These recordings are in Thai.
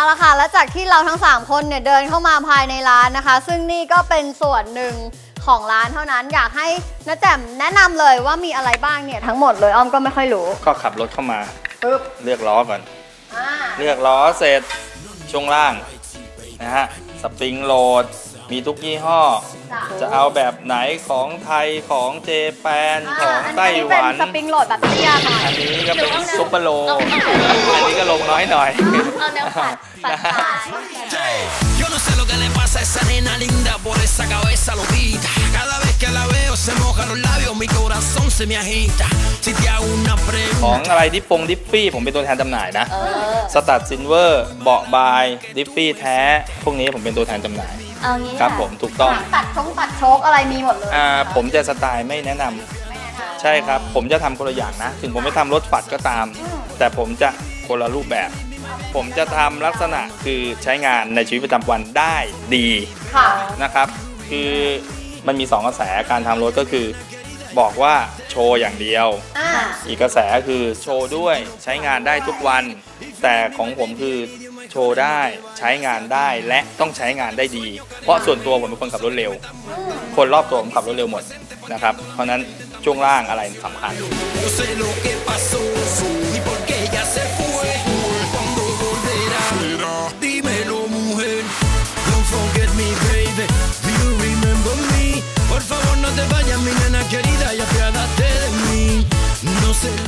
จากที่เราทั้ง 3 คนเนี่ยเดินเข้ามาภายในร้านนะคะ ซึ่งนี่ก็เป็นส่วนหนึ่งของร้านเท่านั้นอยากให้น้าแจ่มแนะนำเลยว่ามีอะไรบ้างเนี่ยทั้งหมดเลยอ้อมก็ไม่ค่อยรู้ก็ขับรถเข้ามาปึ๊บเลือกล้อก่อน อ่า เลือกล้อเสร็จช่วงล่างนะฮะ สปริงโหลด มีทุกยี่ห้อจ้ะจะเอาแบบไหนของไทยของเจแปนของไต้หวันอันนี้เป็นสปริงโหลดแบบเตี้ยหน่อยอันนี้ก็เป็นซุปเปอร์โล อันนี้ก็ลงน้อยหน่อยเอาแนวปัดปัดปลาย Yo no sé lo que le pasa a esa nena linda por esa cabeza loquita. Se mojan los labios, mi corazón se me agita. Si te hago una ของ pregunta. อะไรดิปปงดิฟฟี่ผมเป็นตัวแทนจำหน่ายนะเออสตัดซินเวอร์เบาะบายดิฟฟี่แท้ พวกนี้ผมเป็นตัวแทนจำหน่าย เอางี้ครับผมถูกต้อง ตัดชงตัดโชคอะไรมีหมดเลยอ่าผมจะสไตล์ไม่แนะนำไม่แนะนำใช่ครับ ผมจะทำคนละอย่างนะ ถึงผมไม่ทำรถฝัดก็ตาม แต่ผมจะคนละรูปแบบ ผมจะทำลักษณะคือใช้งานในชีวิตประจำวันได้ดีค่ะนะครับ คือ มันมี 2 กระแสการทำรถก็คือ บอกว่าโชว์อย่างเดียว อ่า อีกกระแสคือโชว์ด้วยใช้งานได้ทุกวัน แต่ของผมคือโชว์ได้ใช้งานได้และต้องใช้งานได้ดี เพราะส่วนตัวผมเป็นคนขับรถเร็ว คนรอบตัวผมขับรถเร็วหมดนะครับ เพราะฉะนั้นช่วงล่างอะไรสำคัญ Yo sé lo que pasó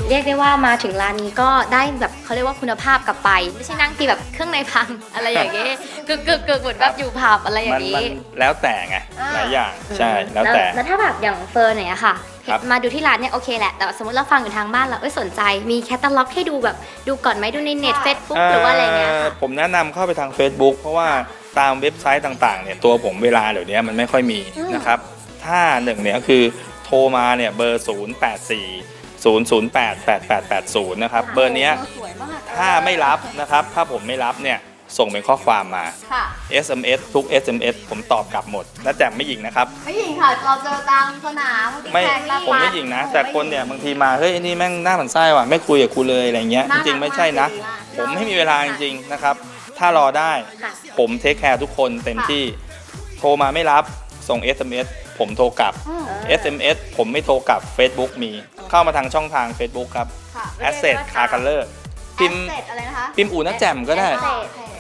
เรียกได้ว่ามาถึงร้านนี้ก็ได้แบบเขาเรียกว่าคุณภาพกลับไป ไม่ใช่นั่งตีแบบเครื่องในพังอะไรอย่างเงี้ยกึกกึกกึกเหมือนแบบอยู่ผับอะไรอย่ามันงมันงี้ แล้วแต่ไงอ่าหลายอย่างใช่แล้วแต่แล้วถ้าแบบอย่างเฟิร์นเนี่ยค่ะครับมาดูที่ร้านเนี่ยโอเคแหละ แต่ว่าสมมติเราฟังอยู่ทางบ้านเราเอ้ยสนใจมีแคตตาล็อกให้ดูแบบดูก่อนไหมดูในเน็ตเฟซบุ๊กหรือว่าอะไรเงี้ยเอ่อค่ะผมแนะนำเข้าไปทาง Facebook เพราะว่าตามเว็บไซต์ต่างๆเนี่ยตัวผมเวลาเดี๋ยวนี้มันไม่ค่อยมีนะครับ ถ้าหนึ่งเนี่ยคือโทรมาเนี่ยเบอร์ 0 8 4 0 0 8 8 8 8 0 นะครับ เบอร์เนี้ยสวยมากถ้าไม่รับนะครับ ถ้าผมไม่รับเนี่ย ส่งเป็นข้อความมา ค่ะ SMS ทุก SMS ผมตอบกลับหมด และแต่ไม่หยิงนะครับ ไม่หญิงค่ะ เราเจอตามสนามไม่แข่งตาผมไม่ปั๊หยิงนะ แต่คนเนี่ยบางทีมา เฮ้ยไอ้นี่แม่งหน้าหมันไส้ว่ะ ไม่คุยกับกูเลยอะไรเงี้ย จริงๆไม่ใช่นะ ผมไม่มีเวลาจริงๆนะครับ ถ้ารอได้ ค่ะ ผมเทคแคร์ทุกคนเต็มที่ โทรมาไม่รับ ส่ง SMS ผมโทรกลับอืม SMS ผมไม่โทรกลับ Facebook มี เข้ามาทางช่องทาง Facebook ครับ ค่ะ Asset Car Color พิมพ์ Asset อะไรนะคะพิมพ์อู่นักแจ่มก็ได้ Asset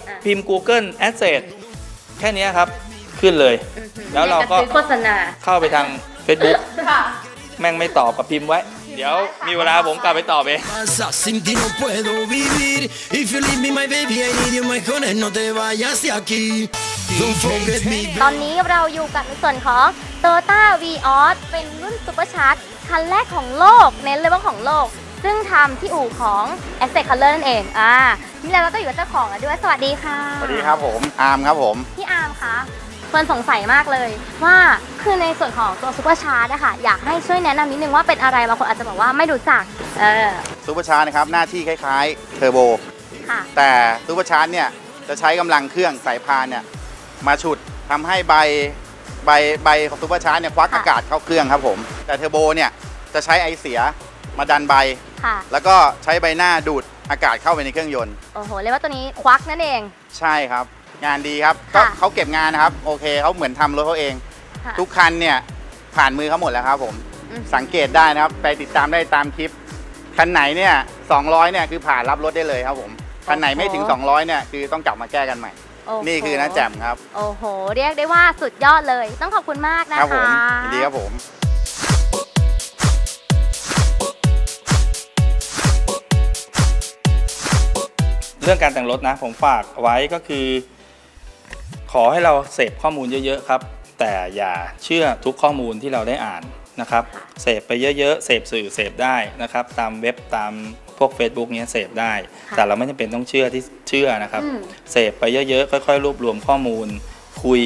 อะพิมพ์ Google Asset แค่เนี้ยครับ ขึ้นเลยอือหือแล้วเราก็ อยซื้อโฆษณา เข้าไปทาง Facebook ค่ะ แม่งไม่ตอบกับพิมพ์ไว้ เดี๋ยวมีเวลาผมกลับไปตอบเอง pasa, sin ti no puedo vivir. If you leave me, my baby, I need you, my honey, no te vayas de aquí. Don't forget me, ตอนนี้เราอยู่กับในส่วนของ Toyota v ีออสเป็นรุ่นซูเปอร์ชาร์จคันแรกของโลก เน้นเลยว่าของโลก ซึ่งทำที่อู่ของ Asset Color นั่นเองอ่านี่เราก็ต้องอยู่กับเจ้าของแล้วด้วยสวัสดีค่ะ สวัสดีครับผมอาร์มครับผม พี่อาร์มคะเฟิร์นสงสัยมากเลยว่าคือในส่วนของตัวซูเปอร์ชาร์จอะค่ะอยากให้ช่วยแนะนำนิดนึงว่าเป็นอะไรบางคนอาจจะบอกว่าไม่รู้จักเออซูเปอร์ชาร์จนะครับหน้าที่คล้ายๆเทอร์โบค่ะแต่ซูเปอร์ชาร์จเนี่ยจะใช้กำลังเครื่องสายพานเนี่ย มาฉุดทำให้ใบใบใบของซูเปอร์ชาร์จเนี่ยควักค่ะอากาศเข้าเครื่องครับผม แต่เทอร์โบเนี่ยจะใช้ไอเสียมาดันใบค่ะแล้วก็ใช้ใบหน้าดูดอากาศเข้าไปในเครื่องยนต์ โอ้โหเรียกว่าตัวนี้ควักนั่นเอง ใช่ครับ งานดีครับก็ค่ะเขาเก็บงานนะครับ โอเคเขาเหมือนทำรถเขาเองค่ะทุกคันเนี่ยผ่านมือเขาหมดแล้วครับผมอืมสังเกตได้นะครับ ไปติดตามได้ตามคลิป คันไหนเนี่ย200เนี่ยคือผ่านรับรถได้เลยครับผม คันไหนไม่ถึง 200เนี่ยคือต้องกลับมาแก้กันใหม่ โอ้โห นี่คือน้าแจ่มครับ โอ้โห เรียกได้ว่าสุดยอดเลย ต้องขอบคุณมากนะครัคะ ผมยินดีครับผม เรื่องการแต่งรถนะ ผมฝากไว้ก็คือ ขอให้เราเสพข้อมูลเยอะๆครับ แต่อย่าเชื่อทุกข้อมูลที่เราได้อ่านนะครับเสพไปเยอะๆเสพสื่อเสพได้นะครับ ตามเว็บตาม พวก Facebook เนี้ยเสพได้ค่ะแต่เราไม่จำเป็นต้องเชื่อที่เชื่อนะครับอืมเสพไปเยอะๆ ค่อยๆ รวบรวมข้อมูล คุย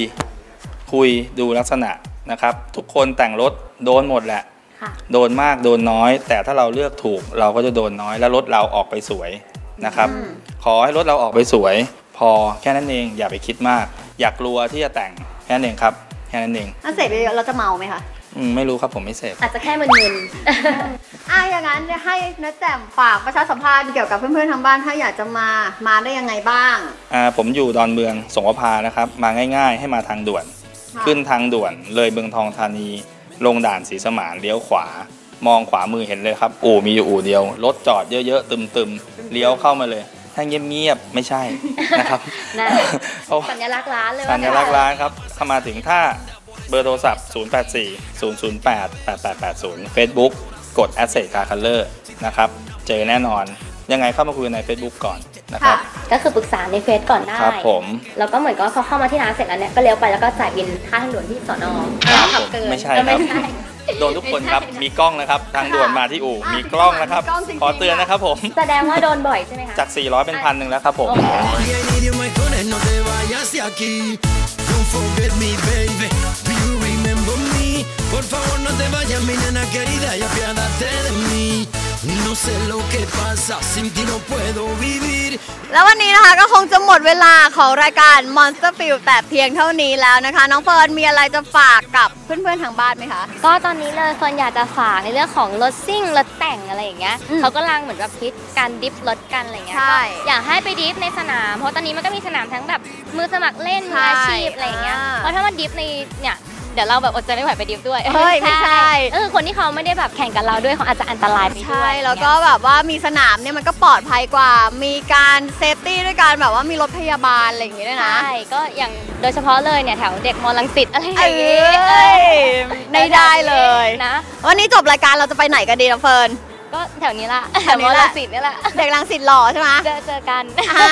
คุยดูลักษณะนะครับ ทุกคนแต่งรถโดนหมดแหละค่ะโดนมากโดนน้อย แต่ถ้าเราเลือกถูกเราก็จะโดนน้อย แล้วรถเราออกไปสวยนะครับอืมขอให้รถเราออกไปสวย พอแค่นั้นเองอย่าไปคิดมาก อย่ากลัวที่จะแต่งแค่นั้นเองครับแค่นั้นเองถ้าเสร็จไปเยอะเราจะเมาไหมคะ อืมไม่รู้ครับผมไม่เสพ อาจจะแค่มึนอะอย่างนั้นเนี่ยให้นัแจ่มฝากประชาสัมพันธ์เกี่ยวกับเพื่อนๆทางบ้านถ้าอยากจะมามาได้ยังไงบ้าง อ่าผมอยู่ดอนเมืองสงขลานะครับ มาง่ายๆ ให้มาทางด่วน ค่ะ ขึ้นทางด่วนเลยเมืองทองธานี ลงด่านศรีสมานเลี้ยวขวา มองขวามือเห็นเลยครับ อู่มีอยู่อู่เดียว รถจอดเยอะๆ ตึมๆ เลี้ยวเข้ามาเลย ถ้าเงียบๆ ไม่ใช่นะครับ นะ เพราะๆสัญลักษณ์ร้านเลยสัญลักษณ์ร้านครับเข้ามาถึงถ้า เบอร์โทรศัพท์ 084 008 8880 Facebook กด Asset Car Color นะครับ เจอแน่นอน ยังไงเข้ามาคุยใน Facebook ก่อนนะครับ ก็คือปรึกษาในเฟซก่อนได้ครับผม แล้วก็เหมือนกับว่าพอเข้ามาที่ร้านเสร็จแล้วเนี่ย ก็เลี้ยวไปแล้วก็จ่ายบินค่าทางด่วนที่สอนอครับขัผมเกินไม่ใช่เออครัไม่บใช่โดนทุกคนครับ มีกล้องนะครับ ทางด่วนมาที่อู่ มีกล้องนะครับมีกล้องจริงๆขอเตือนนะครับผม แสดงว่าโดนบ่อยใช่ไหมคะ จาก 400 เป็นพันหนึ่งแล้วครับผม favor, no te vayas, mi nena querida, y apiádate de mí. No sé lo que pasa, sin ti no puedo vivir. แล้ววันนี้นะคะก็คงจะหมดเวลาของรายการ Monster Field แต่เพียงเท่านี้แล้วนะคะ น้องเฟิร์นมีอะไรจะฝากกับเพื่อนๆทางบ้านไหมคะ ก็ตอนนี้เลยเฟิร์นอยากจะฝากในเรื่องของรถซิ่งรถแต่งอะไรอย่างเงี้ยอืมเขากำลังเหมือนแบบคิดการดิฟรถกันอะไรเงี้ยใช่ก็อยากให้ไปดิฟในสนาม เพราะตอนนี้มันก็มีสนามทั้งแบบมือสมัครเล่นมืออาชีพอะไรอย่างเงี้ยอ่า เพราะถ้ามันดิฟในเนี่ย เดี๋ยวเราแบบอดใจไม่ไหวไปดิฟด้วยเฮ้ยไม่ใช่ เออคนที่เขาไม่ได้แบบแข่งกับเราด้วยเขาอาจจะอันตรายไปด้ใช่วยแล้วก็แบบว่ามีสนามเนี่ยมันก็ปลอดภัยกว่า มีการเซฟตี้ด้วยการแบบว่ามีรถพยาบาลอะไรอย่างงี้ด้วยนะ ใช่ก็อย่างโดยเฉพาะเลยเนี่ยแถวเด็กมอลังสิตอะไรอเอ้ย่างงี้ยไม่ได้เลยนะวันนี้จบรายการเราจะไปไหนกันดีนะเฟิร์น ก็แถวนี้ละแถวนี้มอแหละลังสิตนี่แหละเด็กรังสิตหล่อใช่ไหมเจอเจอกันอ่า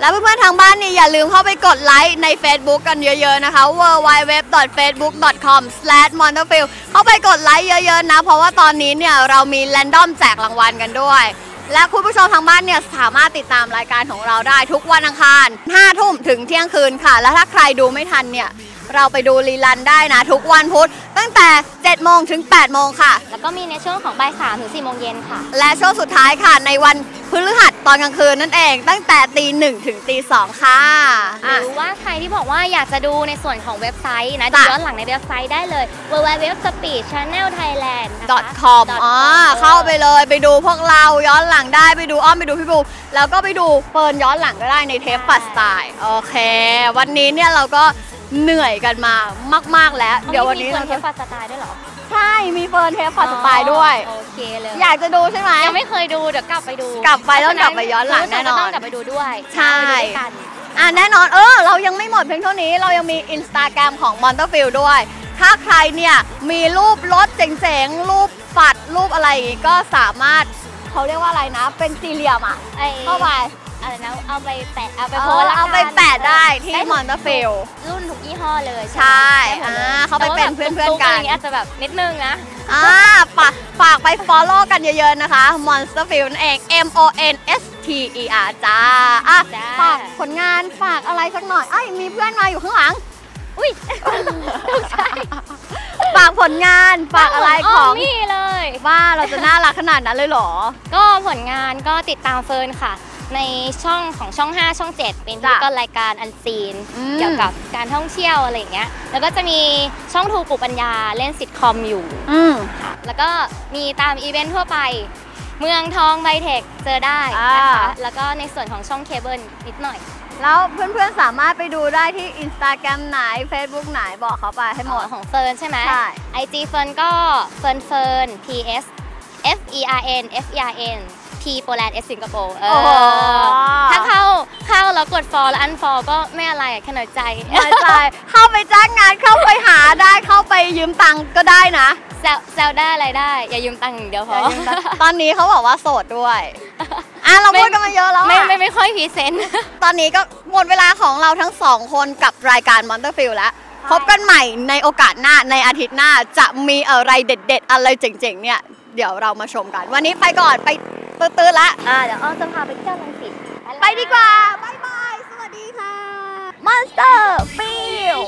แล้วเพื่อนๆทางบ้านนี่อย่าลืมเข้าไปกดไลค์ใน Facebook กันเยอะๆนะคะ www.facebook.com/monterfield เข้าไปกดไลค์เยอะๆนะ เพราะว่าตอนนี้เนี่ยเรามีแรนดอมแจกรางวัลกันด้วย และคุณผู้ชมทางบ้านเนี่ยสามารถติดตามรายการของเราได้ทุกวันอังคาร5ทุ่มถึงเที่ยงคืนค่ะ และถ้าใครดูไม่ทันเนี่ย เราไปดูรีลันได้นะ ทุกวันพุธตั้งแต่ 7 โมงถึง 8 โมงค่ะ แล้วก็มีในช่วงของบ่ายสามถึงสี่โมงเย็นค่ะ และช่วงสุดท้ายค่ะในวันพฤหัสตอนกลางคืนนั่นเองตั้งแต่ตีหนึ่งถึงตีสองค่ะหอะ รือว่าใครที่บอกว่าอยากจะดูในส่วนของเว็บไซต์นะ ดูจ้ะ ย้อนหลังในเว็บไซต์ได้เลย www.speedchannelthailand .com อ๋อ เข้าไปเลยไปดูพวกเราย้อนหลังได้ไปดูอ้อมไปดูพี่บูแล้วก็ไปดูเฟิร์นย้อนหลังก็ได้ในเทปปัดสไตล์โอเค วันนี้เนี่ยเราก็ เหนื่อยกันมามาก ๆแล้ว เดี๋เดี๋ยยวววัวันนนี้นี้เราเราจะจะฟาสไตล์ด้วยเหรอ ใช่ มีเฟิร์นเทปปัดสไตล์ด้วย โอเคเลย อยากจะดูใช่ไหมยังไม่เคยดู เดี๋ยวกลับไปดู กลับไปต้องกลับไปย้อนหลังแน่นอนต้องกลับไปดูด้วย ใช่ไปดูด้วยกันอะแน่นอน เออ เรายังไม่หมดเพียงเท่านี้ เรายังมี Instagram ของ m o n t e r f i e l d ด้วย ถ้าใครเนี่ยมีรูปรถเจ๋งๆ รูปฝัด รูปอะไรอย่างงี้ก็สามารถเขาเรียกว่าอะไรนะ เป็นสี่เหลี่ยมอะไอ้เข้าไป อะไรนะเอาไปแปะเอาไปเอโพอสต์ละกันเอาไปแปะได้ที่ทุก m o n t e r f i e l d รุ่นทุกยี่ห้อเลยใช่ไหมได้หมดลยอ่าเข้าไปเป็นเพื่อนๆแต่ว่าแบบตุ๊ๆกันอะไรอย่างเงี้ยอาจจะแบบนิดนึงนะอ่าฝากฝากไป follow กันเยอะๆนะคะ Monster Field นั่นเอง M O N S T E R จ้าอะจ้าฝากผลงานฝากอะไรสักหน่อยไอ้ยมีเพื่อนมาอยู่ข้างหลัง อุ้ยตกใจฝากผลงานฝากอะไรของนี่เลย ว่าเราจะน่ารักขนาดนั้นเลยเหรอ ก็ผลงานก็ติดตามเฟิร์นค่ะ ในช่องของช่อง 5 ช่อง 7 เป็นจ้ะที่ก็รายการอันซีน อืม เกี่ยวกับการท่องเที่ยวอะไรอย่างเงี้ยแล้วก็จะมีช่องทูปุปัญญาเล่นซิทคอมอยู่ อืมค่ะแล้วก็มีตามอีเวนต์ทั่วไป เมืองทองไบเทคเจอได้นะอ่าคะแล้วก็ในส่วนของช่องเคเบิลนิดหน่อย แล้วเพื่อนๆสามารถไปดูได้ที่ Instagram ไหน Facebook ไหนบอกเขาไปให้หมดของเฟิร์นใช่ไหม ใช่ IG เฟิร์นก็เฟิร์นเฟิร์น P S F E R N F E R N P โปแลนด์ S สิงคโปร์เอโอ้โหอถ้าเข้าเข้าแล้วกด follow แล้ว unfollow ก็ไม่อะไรอะแค่หน่อยใจไม่ใช่เข้าไปจ้างงานเข้าไปหาได้เข้าไปยืมตังค์ก็ได้นะแซวแซวได้อะไรได้ อย่ายืมตังค์อย่างเดียวพอตอนนี้เขาบอกว่าโสดด้วยอะเราพูดกันมาเยอะแล้วไม่อะไม่ไม่ค่อยพรีเซนต์ตอนนี้ก็หมดเวลาของเราทั้งสองคนกับรายการ Monster Field แล้วพบกันใหม่ในโอกาสหน้าในอาทิตย์หน้าจะมีอะไรเด็ด ๆ อะไรเจ๋งๆเนี่ย เดี๋ยวเรามาชมกัน วันนี้ไปก่อนไป ตื้อๆละอ่าเดี๋ยวอ้อมจะพาไปเที่ยวลังสิตไปดีกว่าบ๊ายบายสวัสดีค่ะ Monster Field